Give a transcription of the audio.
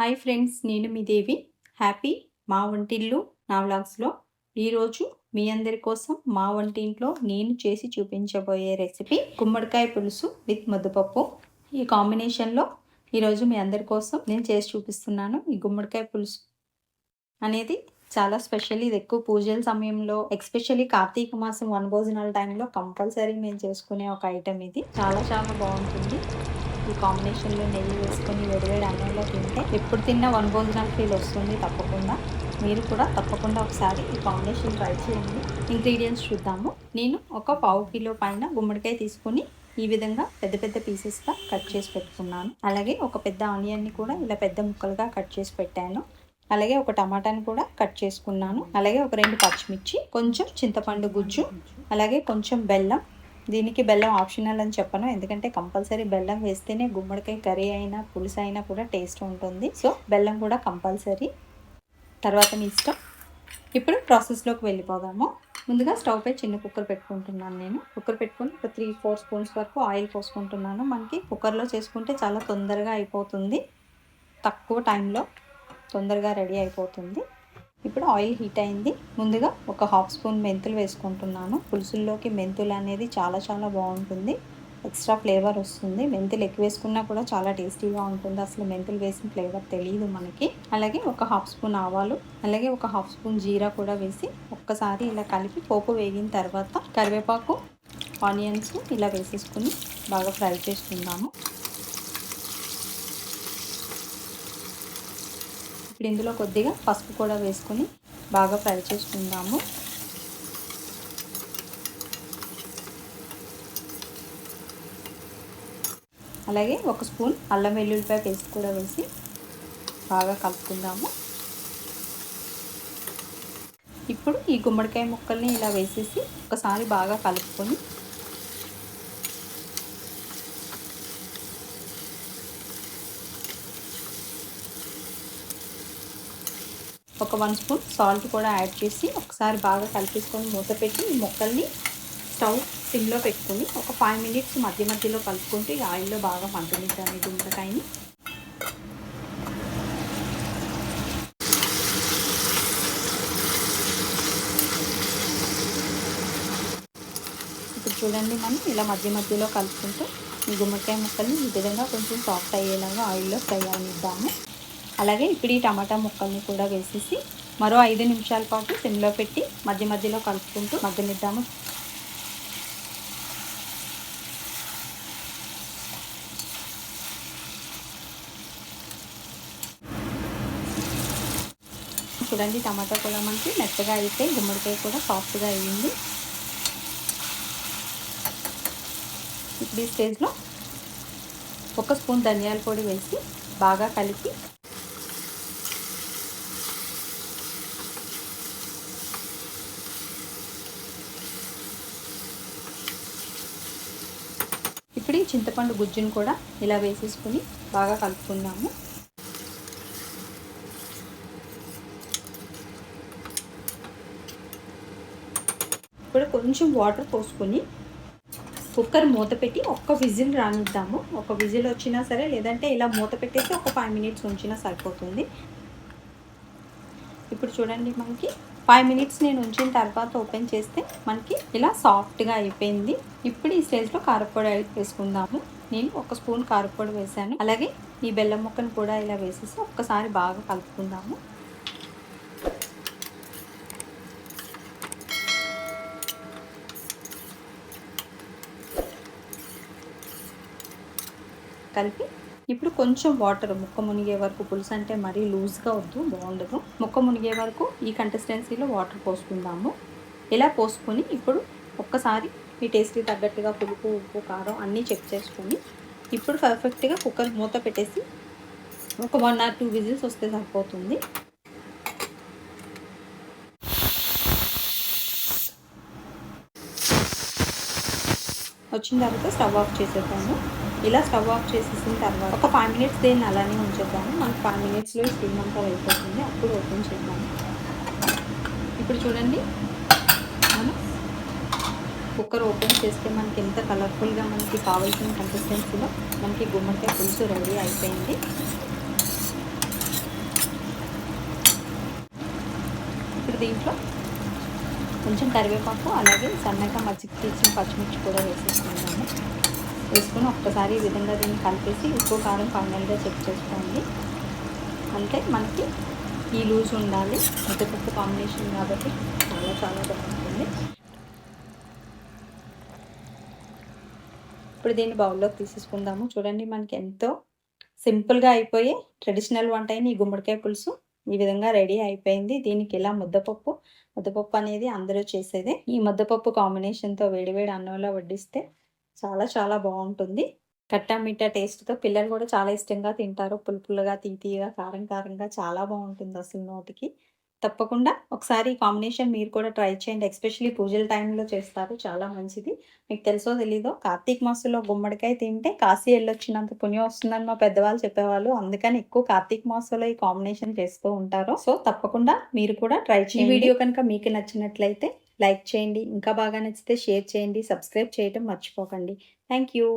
Hi friends నేను మీ దేవి. Happy మా వంటిల్లు నా వ్లాగ్స్లో. ఈరోజు మీ అందరి కోసం మా వంటింట్లో నేను చేసి చూపించబోయే రెసిపీ గుమ్మడికాయ పులుసు విత్ ముద్దపప్పు. ఈ కాంబినేషన్లో ఈరోజు మీ అందరి కోసం నేను చేసి చూపిస్తున్నాను ఈ గుమ్మడికాయ పులుసు. అనేది చాలా స్పెషల్. ఇది ఎక్కువ పూజల సమయంలో ఎక్స్పెషల్లీ కార్తీక మాసం వన భోజనాల టైంలో కంపల్సరీ మేము చేసుకునే ఒక ఐటెం ఇది. చాలా చాలా బాగుంటుంది. ఈ కాంబినేషన్లో నెయ్యి వేసుకొని వేడివేడి అన్నంలో తింటే ఎప్పుడు తిన్నా వన్ భోజనాలు ఫీల్ వస్తుంది తప్పకుండా. మీరు కూడా తప్పకుండా ఒకసారి ఈ కాంబినేషన్ ట్రై చేయండి. ఇంగ్రీడియంట్స్ చూద్దాము. నేను ఒక పావు కిలో పైన గుమ్మడికాయ తీసుకొని ఈ విధంగా పెద్ద పెద్ద పీసెస్గా కట్ చేసి పెట్టుకున్నాను. అలాగే ఒక పెద్ద ఆనియన్ని కూడా ఇలా పెద్ద ముక్కలుగా కట్ చేసి పెట్టాను. అలాగే ఒక టమాటాని కూడా కట్ చేసుకున్నాను. అలాగే ఒక రెండు పచ్చిమిర్చి కొంచెం చింతపండు గుజ్జు అలాగే కొంచెం బెల్లం దీనికి బెల్లం ఆప్షనల్ అని చెప్పను. ఎందుకంటే కంపల్సరీ బెల్లం వేస్తేనే గుమ్మడికాయ కర్రీ అయినా పులుసు అయినా కూడా టేస్ట్ ఉంటుంది. సో బెల్లం కూడా కంపల్సరీ. తర్వాత మీ ఇష్టం. ఇప్పుడు ప్రాసెస్లోకి వెళ్ళిపోదాము. ముందుగా స్టవ్ పై చిన్న కుక్కర్ పెట్టుకుంటున్నాను నేను. కుక్కర్ పెట్టుకుని ఒక త్రీ ఫోర్ స్పూన్స్ వరకు ఆయిల్ పోసుకుంటున్నాను. మనకి కుక్కర్లో చేసుకుంటే చాలా తొందరగా అయిపోతుంది. తక్కువ టైంలో తొందరగా రెడీ అయిపోతుంది. ఇప్పుడు ఆయిల్ హీట్ అయింది. ముందుగా ఒక హాఫ్ స్పూన్ మెంతులు వేసుకుంటున్నాను. పులుసుల్లోకి మెంతులు అనేది చాలా చాలా బాగుంటుంది. ఎక్స్ట్రా ఫ్లేవర్ వస్తుంది. మెంతులు ఎక్కువ వేసుకున్నా కూడా చాలా టేస్టీగా ఉంటుంది. అసలు మెంతులు వేసిన ఫ్లేవర్ తెలియదు మనకి. అలాగే ఒక హాఫ్ స్పూన్ ఆవాలు అలాగే ఒక హాఫ్ స్పూన్ జీరా కూడా వేసి ఒక్కసారి ఇలా కలిపి పోపు వేగిన తర్వాత కరివేపాకు ఆనియన్స్ ఇలా వేసేసుకుని బాగా ఫ్రై చేసుకుందాము. ఇప్పుడు ఇందులో కొద్దిగా పసుపు కూడా వేసుకొని బాగా ఫ్రై చేసుకుందాము. అలాగే ఒక స్పూన్ అల్లం వెల్లుల్లిపాయ పేస్ట్ కూడా వేసి బాగా కలుపుకుందాము. ఇప్పుడు ఈ గుమ్మడికాయ ముక్కల్ని ఇలా వేసేసి ఒకసారి బాగా కలుపుకొని ఒక వన్ స్పూన్ సాల్ట్ కూడా యాడ్ చేసి ఒకసారి బాగా కలిపేసుకొని మూత పెట్టి ఈ మొక్కల్ని స్టవ్ సిమ్లో పెట్టుకుని ఒక ఫైవ్ మినిట్స్ మధ్య మధ్యలో కలుపుకుంటే ఈ ఆయిల్లో బాగా మంటనిద్దాం ఈ గుమ్మడికాయని ఇప్పుడు చూడండి మనం ఇలా మధ్య మధ్యలో కలుపుకుంటూ ఈ గుమ్మడికాయ ముక్కల్ని ఈ విధంగా కొంచెం సాఫ్ట్ అయ్యేలాగా ఆయిల్లో ఫ్రై అనిద్దాము అలాగే ఇప్పుడు ఈ టమాటా ముక్కల్ని కూడా వేసేసి మరో ఐదు నిమిషాల పాటు సిమ్లో పెట్టి మధ్య మధ్యలో కలుపుకుంటూ మగ్గనిద్దాము. చూడండి టమాటా కూడా మనకి మెత్తగా అయితే గుమ్మడికాయ కూడా సాఫ్ట్గా అయ్యింది. ఇప్పుడు ఈ స్టేజ్లో ఒక స్పూన్ ధనియాల పొడి వేసి బాగా కలిపి ఇప్పుడు చింతపండు గుజ్జును కూడా ఇలా వేసేసుకుని బాగా కలుపుకుందాము. ఇప్పుడు కొంచెం వాటర్ పోసుకొని కుక్కర్ మూత పెట్టి ఒక్క విజిల్ రానిద్దాము. ఒక విజిల్ వచ్చినా సరే లేదంటే ఇలా మూత పెట్టేసి ఒక ఫైవ్ మినిట్స్ ఉంచినా సరిపోతుంది. ఇప్పుడు చూడండి మనకి ఫైవ్ మినిట్స్ నేను ఉంచిన తర్వాత ఓపెన్ చేస్తే మనకి ఇలా సాఫ్ట్గా అయిపోయింది. ఇప్పుడు ఈ స్టేజ్లో కారపొడి వేసుకుందాము. నేను ఒక స్పూన్ కారపొడి వేసాను. అలాగే ఈ బెల్లం ముక్కను కూడా ఇలా వేసేసి ఒక్కసారి బాగా కలుపుకుందాము. కలిపి ఇప్పుడు కొంచెం వాటర్ ముక్క మునిగే వరకు పులుసు అంటే మరీ లూజ్గా వద్దు బాగుండదు. ముక్క మునిగే వరకు ఈ కన్సిస్టెన్సీలో వాటర్ పోసుకుందాము. ఇలా పోసుకొని ఇప్పుడు ఒక్కసారి మీ టేస్ట్కి తగ్గట్టుగా పులుపు ఉప్పు కారం అన్నీ చెక్ చేసుకొని ఇప్పుడు పర్ఫెక్ట్గా కుక్కర్ మూత పెట్టేసి ఒక వన్ ఆర్ టూ విజిల్స్ వస్తే సరిపోతుంది. వచ్చిన తర్వాత స్టవ్ ఆఫ్ చేసేద్దాము. ఇలా స్టవ్ ఆఫ్ చేసేసిన తర్వాత ఒక ఫైవ్ మినిట్స్ దేన్ని అలానే ఉంచేద్దాము. మనకు ఫైవ్ మినిట్స్లో ఈ స్టీమ్ అంతా అయిపోతుంది. అప్పుడు ఓపెన్ చేద్దాము ఇప్పుడు చూడండి. మనం కుక్కర్ ఓపెన్ చేస్తే మనకి ఎంత కలర్ఫుల్గా మనకి కావాల్సిన కన్సిస్టెన్సీలో మనకి గుమ్మడికాయ పులుసు రెడీ అయిపోయింది. ఇప్పుడు దీంట్లో కొంచెం కరివేపాకు అలాగే సన్నగా మజ్జిగ తీసిన పచ్చిమిర్చి కూడా వేసేసుకుందాము. వేసుకొని ఒక్కసారి ఈ విధంగా దీన్ని కలిపేసి ఉప్పు కారం ఫైనల్గా చెక్ చేసుకోండి. అంటే మనకి ఈ లూజ్ ఉండాలి. ముద్దపప్పు కాంబినేషన్ కాబట్టి చాలా చాలా బాగుంటుంది. ఇప్పుడు దీన్ని బౌల్లోకి తీసేసుకుందాము. చూడండి మనకి ఎంతో సింపుల్గా అయిపోయి ట్రెడిషనల్ వంట అయిన ఈ గుమ్మడికాయ పులుసు ఈ విధంగా రెడీ అయిపోయింది. దీనికి ఇలా ముద్దపప్పు ముద్దపప్పు అనేది అందరూ చేసేదే. ఈ ముద్దపప్పు కాంబినేషన్తో వేడివేడి అన్నంలో వడ్డిస్తే చాలా చాలా బాగుంటుంది. కట్టా మిట్టా టేస్ట్తో పిల్లలు కూడా చాలా ఇష్టంగా తింటారు. పులుపులుగా తీతీగా కారం కారంగా చాలా బాగుంటుంది అసలు నోటికి. తప్పకుండా ఒకసారి కాంబినేషన్ మీరు కూడా ట్రై చేయండి. ఎస్పెషలీ పూజల టైంలో చేస్తారు. చాలా మంచిది. మీకు తెలుసో తెలీదో కార్తీక మాసంలో గుమ్మడికాయ తింటే కాశీ వెళ్ళొచ్చినంత పుణ్యం వస్తుందని మా పెద్దవాళ్ళు చెప్పేవాళ్ళు. అందుకని ఎక్కువ కార్తీక మాసంలో ఈ కాంబినేషన్ చేస్తూ ఉంటారు. సో తప్పకుండా మీరు కూడా ట్రై చేయండి. వీడియో కనుక మీకు నచ్చినట్లయితే లైక్ చేయండి. ఇంకా బాగా నచ్చితే షేర్ చేయండి. సబ్స్క్రైబ్ చేయటం మర్చిపోకండి. Thank you.